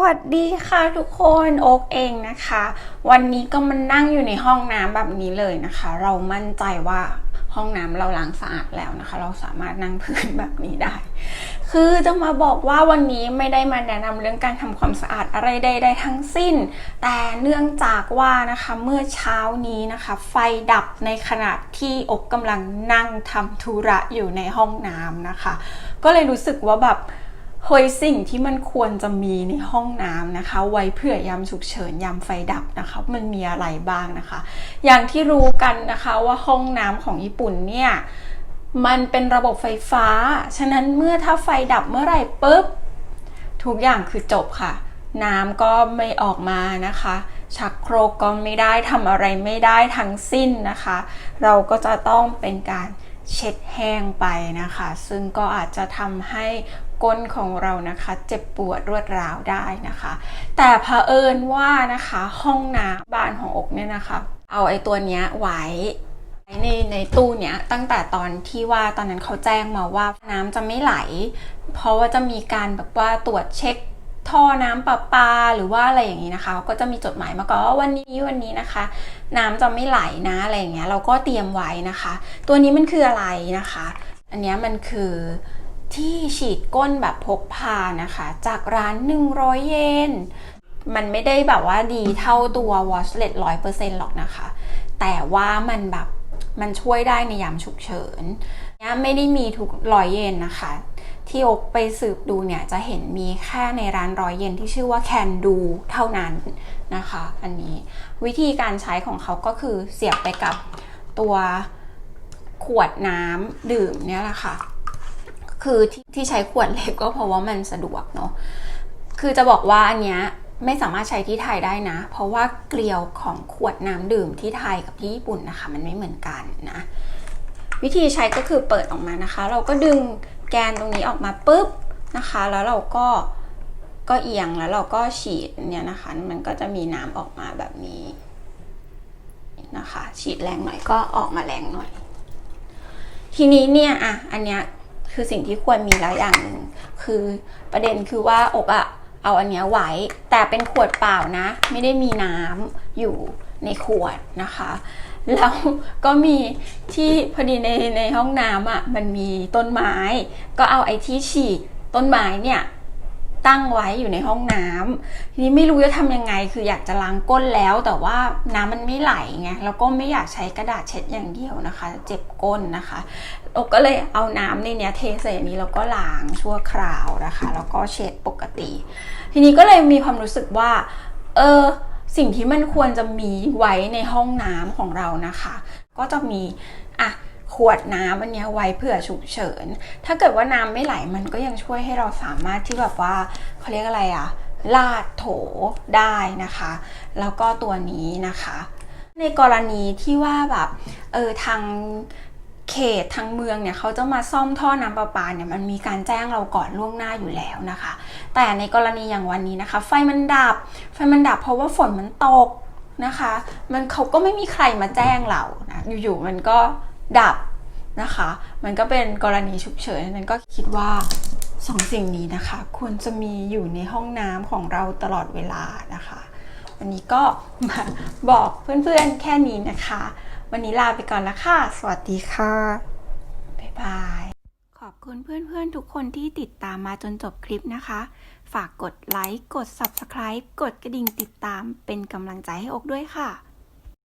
วัสดีค่ะทุกคนโอ๊กเองนะคะ วันนี้ก็มานั่งอยู่ในห้องน้ำแบบนี้เลยนะคะ เรามั่นใจว่าห้องน้ำเราล้างสะอาดแล้วนะคะ เราสามารถนั่งพื้นแบบนี้ได้ คือจะมาบอกว่าวันนี้ไม่ได้มาแนะนำเรื่องการทำความสะอาดอะไรใดๆทั้งสิ้น แต่เนื่องจากว่านะคะเมื่อเช้านี้นะคะ ไฟดับในขณะที่อกกำลังนั่งทำธุระอยู่ในห้องน้ำนะคะ ก็เลยรู้สึกว่าแบบ เฮ้ยสิ่งที่มันควรจะมีในห้องน้ำนะคะ ไว้เผื่อยามฉุกเฉินยามไฟดับนะคะ มันมีอะไรบ้างนะคะ อย่างที่รู้กันนะคะว่าห้องน้ำของญี่ปุ่นเนี่ยมันเป็นระบบไฟฟ้า ฉะนั้นเมื่อถ้าไฟดับเมื่อไหร่ปุ๊บ ทุกอย่างคือจบค่ะ น้ำก็ไม่ออกมานะคะ ชักโครกก็ไม่ได้ทำอะไรไม่ได้ทั้งสิ้นนะคะ เราก็จะต้องเป็นการ เช็ดแห้งไปนะคะ ซึ่งก็อาจจะทำให้ก้นของเรานะคะเจ็บปวดรวดร้าวได้นะคะ แต่เผอิญว่านะคะห้องน้ำบ้านของอกเนี่ยนะคะ เอาไอ้ตัวเนี้ยไว้ในในตู้เนี้ยตั้งแต่ตอนที่ว่าตอนนั้นเขาแจ้งมาว่าน้ำจะไม่ไหล เพราะว่าจะมีการแบบว่าตรวจเช็ค ท่อน้ำประปาหรือว่าอะไรอย่างนี้นะคะ ก็จะมีจดหมายมาก่อนว่าวันนี้วันนี้นะคะ น้ำจะไม่ไหลนะอะไรอย่างเงี้ยเราก็เตรียมไว้นะคะ ตัวนี้มันคืออะไรนะคะ อันนี้มันคือที่ฉีดก้นแบบพกพานะคะ จากร้าน 100 เยนมันไม่ได้แบบว่าดีเท่าตัว Watchlet 100%หรอกนะคะ แต่ว่ามันแบบมันช่วยได้ในยามฉุกเฉินเนี่ยไม่ได้มีทุกร้อยเยนนะคะ ที่อกไปสืบดูเนี่ยจะเห็นมีแค่ในร้านร้อยเยนที่ชื่อว่า Can Do เท่านั้นนะคะ อันนี้วิธีการใช้ของเขาก็คือเสียบไปกับตัวขวดน้ำดื่มเนี่ยแหละค่ะ คือที่ที่ใช้ขวดเล็กก็เพราะว่ามันสะดวกเนาะ คือจะบอกว่าอันเนี้ยไม่สามารถใช้ที่ไทยได้นะ เพราะว่าเกลียวของขวดน้ำดื่มที่ไทยกับที่ญี่ปุ่นนะคะ มันไม่เหมือนกันนะ วิธีใช้ก็คือเปิดออกมานะคะ เราก็ดึงแกนตรงนี้ออกมาปุ๊บนะคะ แล้วเราก็ก็เอียงแล้วเราก็ฉีดเนี่ยนะคะ มันก็จะมีน้ำออกมาแบบนี้นะคะ ฉีดแรงหน่อยก็ออกมาแรงหน่อย ทีนี้เนี่ยอะอันเนี้ยคือสิ่งที่ควรมีแล้วอย่างหนึ่งคือประเด็นคือว่าอกอะเอาอันเนี้ยไว้ แต่เป็นขวดเปล่านะ ไม่ได้มีน้ำอยู่ในขวดนะคะ แล้วก็มีที่พอดีในในห้องน้ำอะ่ะมันมีต้นไม้ ก็เอาไอ้ที่ฉีดต้นไม้เนี่ยตั้งไว้อยู่ในห้องน้ำทีนี้ไม่รู้จะทำยังไง คืออยากจะล้างก้นแล้ว แต่ว่าน้ำมันไม่ไหลไงแล้วก็ไม่อยากใช้กระดาษเช็ดอย่างเดียวนะคะ เจ็บก้นนะคะอกก็เลยเอาน้ำในเนี้ยเทใส่อันนี้แล้วก็ล้างชั่วคราวนะคะ แล้วก็เช็ดปกติ ทีนี้ก็เลยมีความรู้สึกว่า เออ สิ่งที่มันควรจะมีไว้ในห้องน้ำของเรานะคะ ก็จะมีอะขวดน้ำอันนี้ไว้เผื่อฉุกเฉิน ถ้าเกิดว่าน้ำไม่ไหลมันก็ยังช่วยให้เราสามารถที่แบบว่าเขาเรียกอะไรอะลาดโถได้นะคะ แล้วก็ตัวนี้นะคะ ในกรณีที่ว่าแบบเออทาง เขตทางเมืองเนี่ยเขาจะมาซ่อมท่อน้ำประปาเนี่ยมันมีการแจ้งเราก่อนล่วงหน้าอยู่แล้วนะคะ แต่ในกรณีอย่างวันนี้นะคะ ไฟมันดับ ไฟมันดับเพราะว่าฝนมันตกนะคะ มันเขาก็ไม่มีใครมาแจ้งเรานะอยู่ๆมันก็ดับนะคะ มันก็เป็นกรณีฉุกเฉินนั้นก็คิดว่าสองสิ่งนี้นะคะ ควรจะมีอยู่ในห้องน้ำของเราตลอดเวลานะคะ วันนี้ก็มาบอกเพื่อนๆแค่นี้นะคะ วันนี้ลาไปก่อนละค่ะ สวัสดีค่ะ บ๊ายบาย ขอบคุณเพื่อนๆ ทุกคนที่ติดตามมาจนจบคลิปนะคะ ฝากกดไลค์ กด Subscribe กดกระดิ่งติดตามเป็นกำลังใจให้อกด้วยค่ะ